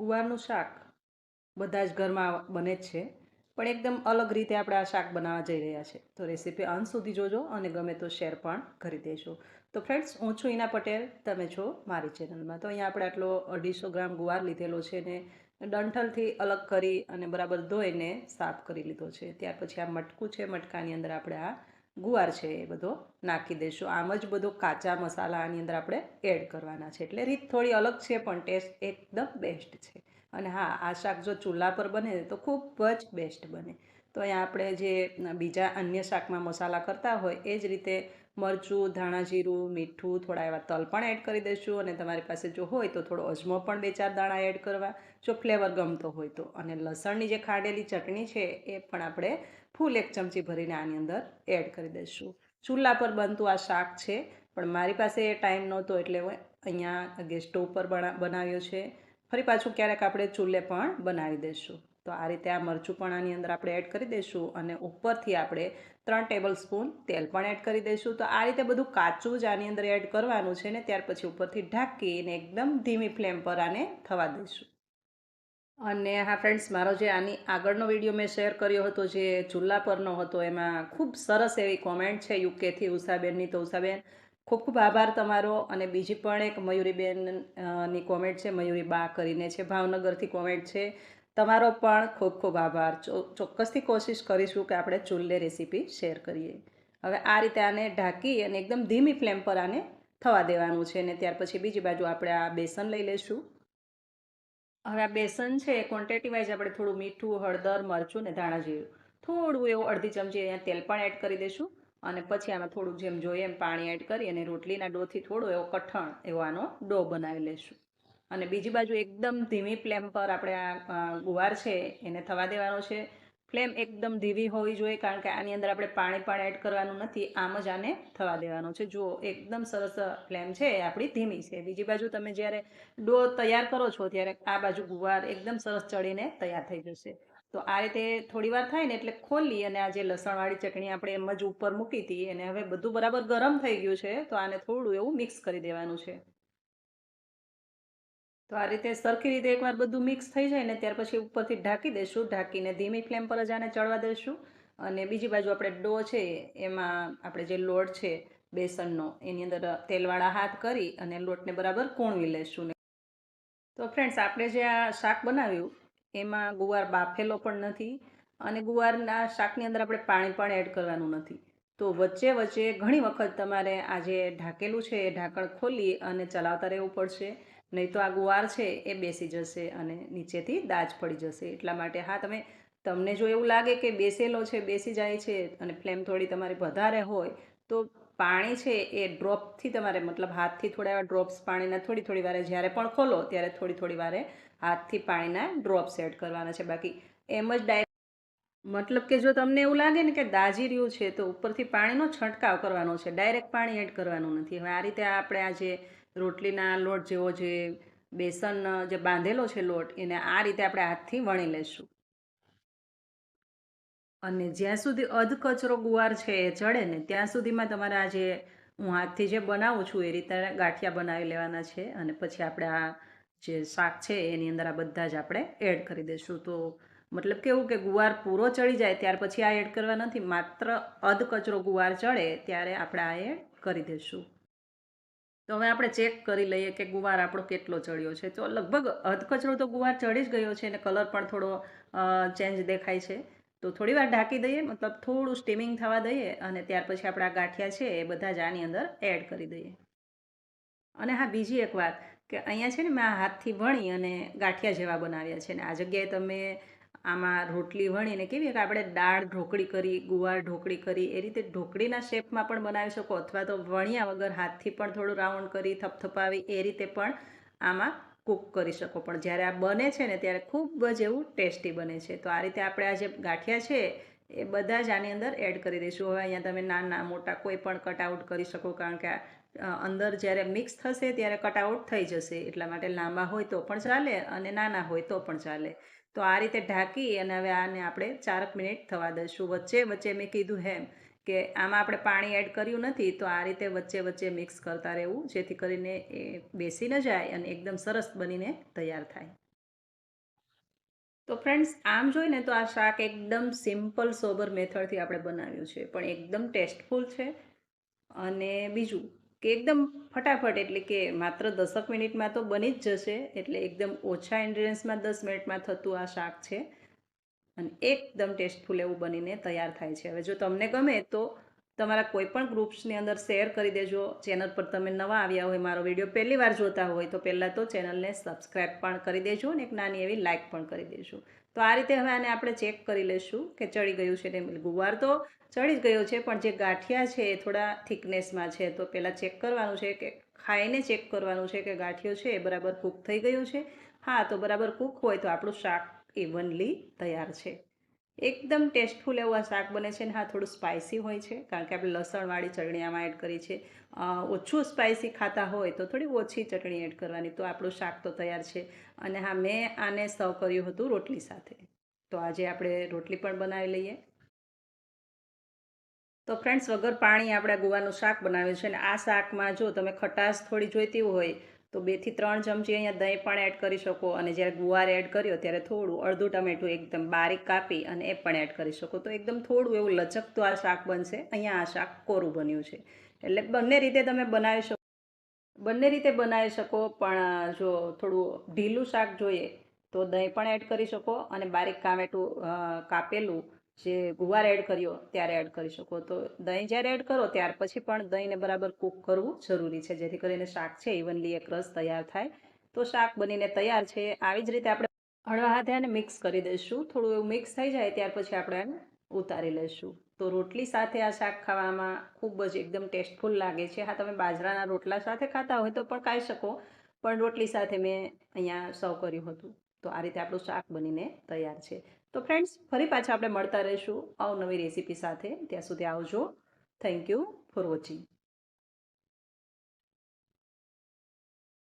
ગુવારનું શાક બધા જ ઘરમાં બને જ છે, પણ એકદમ અલગ રીતે આપણે આ શાક બનાવવા જઈ રહ્યા છે. તો રેસીપી અંત સુધી જોજો અને ગમે તો શેર પણ કરી દેજો. તો ફ્રેન્ડ્સ હું છું ઈના પટેલ, તમે છો મારી ચેનલમાં તો અહીંયા આપણે આટલો અઢીસો ગ્રામ ગુવાર લીધેલો છે ને ડંઠલથી અલગ કરી અને બરાબર ધોઈને સાફ કરી લીધો છે. ત્યાર પછી આ મટકું છે, મટકાની અંદર આપણે આ ગુવાર છે એ બધો નાખી દઈશું. આમ જ બધો કાચા મસાલા આની અંદર આપણે એડ કરવાના છે. એટલે રીત થોડી અલગ છે, પણ ટેસ્ટ એકદમ બેસ્ટ છે. અને હા, આ શાક જો ચૂલા પર બને તો ખૂબ જ બેસ્ટ બને. તો અહીંયા આપણે જે બીજા અન્ય શાકમાં મસાલા કરતા હોય, એ જ રીતે મરચું, ધાણા જીરું, મીઠું, થોડા એવા તલ પણ એડ કરી દઈશું અને તમારી પાસે જો હોય તો થોડો અજમો પણ બે ચાર દાણા એડ કરવા. જો ફ્લેવર ગમતો હોય તો. અને લસણની જે ખાંડેલી ચટણી છે, એ પણ આપણે ફૂલ એક ચમચી ભરીને આની અંદર એડ કરી દઈશું. ચૂલા પર બનતું આ શાક છે, પણ મારી પાસે એ ટાઈમ નહોતો એટલે અહીંયા ગેસ સ્ટોવ પર બનાવ્યો છે. ફરી પાછું ક્યારેક આપણે ચૂલે પણ બનાવી દઈશું. તો આ રીતે આ મરચું પણ આની અંદર આપણે એડ કરી દઈશું અને ઉપરથી આપણે ત્રણ ટેબલ સ્પૂન તેલ પણ એડ કરી દઈશું. તો આ રીતે બધું કાચું જ આની અંદર એડ કરવાનું છે ને, ત્યાર પછી ઉપરથી ઢાંકીને એકદમ ધીમી ફ્લેમ પર આને થવા દઈશું. અને હા ફ્રેન્ડ્સ મારો જે આની આગળનો વીડિયો મેં શેર કર્યો હતો, જે ચૂલા પરનો હતો, એમાં ખૂબ સરસ એવી કોમેન્ટ છે યુકેથી ઉષાબેનની. તો ઉષાબેન, ખૂબ ખૂબ આભાર તમારો. અને બીજી પણ એક મયુરીબેનની કોમેન્ટ છે, મયુરી બા કરીને છે, ભાવનગરથી કોમેન્ટ છે. તમારો પણ ખૂબ ખૂબ આભાર. ચોક્કસથી કોશિશ કરીશું કે આપણે ચૂલ્લે રેસીપી શેર કરીએ. હવે આ રીતે આને ઢાંકી અને એકદમ ધીમી ફ્લેમ પર આને થવા દેવાનું છે અને ત્યાર પછી બીજી બાજુ આપણે આ બેસન લઈ લઈશું. હવે આ બેસન છે ક્વોન્ટિટી વાઇઝ આપણે થોડું મીઠું, હળદર, મરચું ને ધાણા જીરું. થોડું એવું અડધી ચમચી અહીંયા તેલ પણ એડ કરી દઈશું અને પછી આમાં થોડુંક જેમ જોઈએ એમ પાણી એડ કરી અને રોટલીના ડોથી થોડો એવો કઠણ એવો આનો ડો બનાવી લઈશું. અને બીજી બાજુ એકદમ ધીમી ફ્લેમ પર આપણે આ ગુવાર છે, એને થવા દેવાનો છે. ફ્લેમ એકદમ ધીમી હોવી જોઈએ કારણ કે આની અંદર આપણે પાણી પણ એડ કરવાનું નથી, આમ જ આને થવા દેવાનો છે. જુઓ, એકદમ સરસ ફ્લેમ છે આપણી ધીમી છે. બીજી બાજુ તમે જ્યારે ડો તૈયાર કરો છો, ત્યારે આ બાજુ ગુવાર એકદમ સરસ ચડીને તૈયાર થઈ જશે. તો આ રીતે થોડી વાર થાય ને એટલે ખોલી અને આ જે લસણવાળી ચટણી આપણે એમ જ ઉપર મૂકી હતી અને હવે બધું બરાબર ગરમ થઈ ગયું છે, તો આને થોડું એવું મિક્સ કરી દેવાનું છે. તો આ રીતે સરખી રીતે એકવાર બધું મિક્સ થઈ જાય ને ત્યાર પછી ઉપરથી ઢાંકી દઈશું ઢાંકીને ધીમી ફ્લેમ પર જ આને ચડવા દઈશું અને બીજી બાજુ આપણે ડો છે, એમાં આપણે જે લોટ છે, બેસનનો, એની અંદર તેલવાળા હાથ કરી અને લોટને બરાબર કોણવી લઈશું ને. તો ફ્રેન્ડ્સ આપણે જે આ શાક બનાવ્યું, એમાં ગુવાર બાફેલો પણ નથી અને ગુવારના શાકની અંદર આપણે પાણી પણ એડ કરવાનું નથી. તો વચ્ચે વચ્ચે ઘણી વખત તમારે આ જે ઢાંકેલું છે, એ ઢાંકણ ખોલી અને ચલાવતા રહેવું પડશે. નહીં તો આ ગુવાર છે એ બેસી જશે અને નીચેથી દાજ પડી જશે. એટલા માટે હા, તમે, તમને જો એવું લાગે કે બેસેલો છે, બેસી જાય છે અને ફ્લેમ થોડી તમારી વધારે હોય, તો પાણી છે એ ડ્રોપથી તમારે, મતલબ હાથથી થોડા એવા ડ્રોપ્સ પાણીના થોડી થોડી વારે જ્યારે પણ ખોલો ત્યારે થોડી થોડી વારે હાથથી પાણીના ડ્રોપ્સ એડ કરવાના છે. બાકી એમ જ ડાયરેક્ટ મતલબ કે જો તમને એવું લાગે ને કે દાજી રહ્યું છે, તો ઉપરથી પાણીનો છંટકાવ કરવાનો છે. ડાયરેક્ટ પાણી એડ કરવાનું નથી. હવે આ રીતે આપણે આ જે રોટલીના લોટ જેવો જે બેસન જે બાંધેલો છે લોટ, એને આ રીતે આપણે હાથથી વણી લઈશું. અને જ્યાં સુધી અધ કચરો ગુવાર છે એ ચડે ને, ત્યાં સુધીમાં તમારે આ જે હું હાથથી જે બનાવું છું, એ રીતે ગાંઠિયા બનાવી લેવાના છે. અને પછી આપણે આ જે શાક છે, એની અંદર આ બધા જ આપણે એડ કરી દઈશું. તો મતલબ કેવું કે ગુવાર પૂરો ચડી જાય, ત્યાર પછી આ એડ કરવા નથી. માત્ર અધ કચરો ગુવાર ચડે, ત્યારે આપણે આ એડ કરી દઈશું. તો હવે આપણે ચેક કરી લઈએ કે ગુવાર આપણો કેટલો ચડ્યો છે. તો લગભગ અધકચરો તો ગુવાર ચડી જ ગયો છે અને કલર પણ થોડો ચેન્જ દેખાય છે. તો થોડી વાર ઢાંકી દઈએ, મતલબ થોડું સ્ટીમિંગ થવા દઈએ અને ત્યાર પછી આપણા ગાંઠિયા છે એ બધા જ આની અંદર એડ કરી દઈએ. અને હા, બીજી એક વાત કે અહીંયા છે ને મેં આ હાથથી વણી અને ગાંઠિયા જેવા બનાવ્યા છે. ને આ જગ્યાએ તમે આમાં રોટલી વણીને કેવી કે આપણે દાળ ઢોકળી કરી, ગુવાર ઢોકળી કરી, એ રીતે ઢોકળીના શેપમાં પણ બનાવી શકો અથવા તો વણ્યા વગર હાથથી પણ થોડું રાઉન્ડ કરી, થપથપાવી, એ રીતે પણ આમાં કૂક કરી શકો. પણ જ્યારે આ બને છે ને, ત્યારે ખૂબ જ એવું ટેસ્ટી બને છે. તો આ રીતે આપણે આ જે ગાંઠિયા છે, એ બધા જ આની અંદર એડ કરી દઈશું. હવે અહીંયા તમે નાના મોટા કોઈ પણ કટઆઉટ કરી શકો, કારણ કે અંદર જ્યારે મિક્સ થશે ત્યારે કટઆઉટ થઈ જશે. એટલા માટે લાંબા હોય તો પણ ચાલે અને નાના હોય તો પણ ચાલે. તો આ રીતે ઢાંકી અને હવે આને આપણે ચારક મિનિટ થવા દઈશું. વચ્ચે વચ્ચે મેં કીધું હેમ કે આમાં આપણે પાણી એડ કર્યું નથી તો આ રીતે વચ્ચે વચ્ચે મિક્સ કરતા રહેવું જેથી કરીને એ બેસી ન જાય અને એકદમ સરસ બનીને તૈયાર થાય. તો ફ્રેન્ડ્સ, આમ જોઈને તો આ શાક એકદમ સિમ્પલ, સોબર મેથડથી આપણે બનાવ્યું છે. પણ એકદમ ટેસ્ટફુલ છે. અને બીજું કે એકદમ ફટાફટ, એટલે કે માત્ર દસક મિનિટમાં તો બની જ જશે, એટલે એકદમ ઓછા ઇન્ગ્રીડિયન્ટ્સમાં દસ મિનિટમાં થતું આ શાક છે. અને એકદમ ટેસ્ટફુલ એવું બનીને તૈયાર થાય છે. હવે જો તમને ગમે તો તમારા કોઈ પણ ગ્રુપ્સની અંદર શેર કરી દેજો. ચેનલ પર તમે નવા આવ્યા હોય, મારો વીડિયો પહેલી વાર જોતા હોય, તો પહેલાં તો ચેનલને સબસ્ક્રાઈબ પણ કરી દેજો અને એક નાની એવી લાઇક પણ કરી દેજો. તો આ રીતે હવે આને આપણે ચેક કરી લઈશું કે ચડી ગયું છે ને ગુવાર તો ચડી જ ગયો છે, પણ જે ગાંઠિયા છે એ થોડા થિકનેસમાં છે. તો પહેલાં ચેક કરવાનું છે કે ખાઈને ચેક કરવાનું છે કે ગાંઠિયો છે એ બરાબર કૂક થઈ ગયું છે. હા, તો બરાબર કૂક હોય તો આપણું શાક ઇવનલી તૈયાર છે. એકદમ ટેસ્ટફુલ એવું આ શાક બને છે ને, હા, થોડું સ્પાઇસી હોય છે, કારણ કે આપણે લસણવાળી ચટણી આમાં એડ કરી છે. ઓછું સ્પાઇસી ખાતા હોય તો થોડી ઓછી ચટણી એડ કરવાની તો આપણું શાક તો તૈયાર છે. અને હા, મેં આને સર્વ કર્યું હતું રોટલી સાથે. તો આજે આપણે રોટલી પણ બનાવી લઈએ. તો ફ્રેન્ડ્સ વગર પાણી આપણે ગુવાનું શાક બનાવ્યું છે અને આ શાકમાં જો તમે ખટાશ થોડી જોઈતી હોય, તો બેથી ત્રણ ચમચી અહીંયા દહીં પણ એડ કરી શકો અને જ્યારે ગુવાર એડ કર્યો ત્યારે થોડું અડધું ટમેટું એકદમ બારીક કાપી અને એ પણ એડ કરી શકો. તો એકદમ થોડું એવું લચકતું આ શાક બનશે. અહીંયા આ શાક કોરું બન્યું છે. એટલે બંને રીતે તમે બનાવી શકો. બંને રીતે બનાવી શકો, પણ જો થોડું ઢીલું શાક જોઈએ, તો દહીં પણ એડ કરી શકો અને બારીક કામેટું કાપેલું જે ગુવાર એડ કર્યો ત્યારે એડ કરી શકો. તો દહીં જ્યારે એડ કરો ત્યાર પછી પણ દહીંને બરાબર કૂક કરવું જરૂરી છે, જેથી કરીને શાક છે ઇવનલી એક રસ તૈયાર થાય. તો શાક બનીને તૈયાર છે. આવી જ રીતે આપણે હળવા હાથે આને મિક્સ કરી દઈશું. થોડું એવું મિક્સ થઈ જાય ત્યાર પછી આપણે આને ઉતારી લઈશું. તો રોટલી સાથે આ શાક ખાવામાં ખૂબ જ એકદમ ટેસ્ટફુલ લાગે છે. હા, તમે બાજરાના રોટલા સાથે ખાતા હોય તો પણ ખાઈ શકો. પણ રોટલી સાથે મેં અહીંયા સર્વ કર્યું હતું. તો આ રીતે આપણું શાક બનીને તૈયાર છે. તો ફ્રેન્ડ્સ ફરી પાછા આપણે મળતા રહીશું અવનવી રેસીપી સાથે. ત્યાં સુધી આવજો. Thank you for watching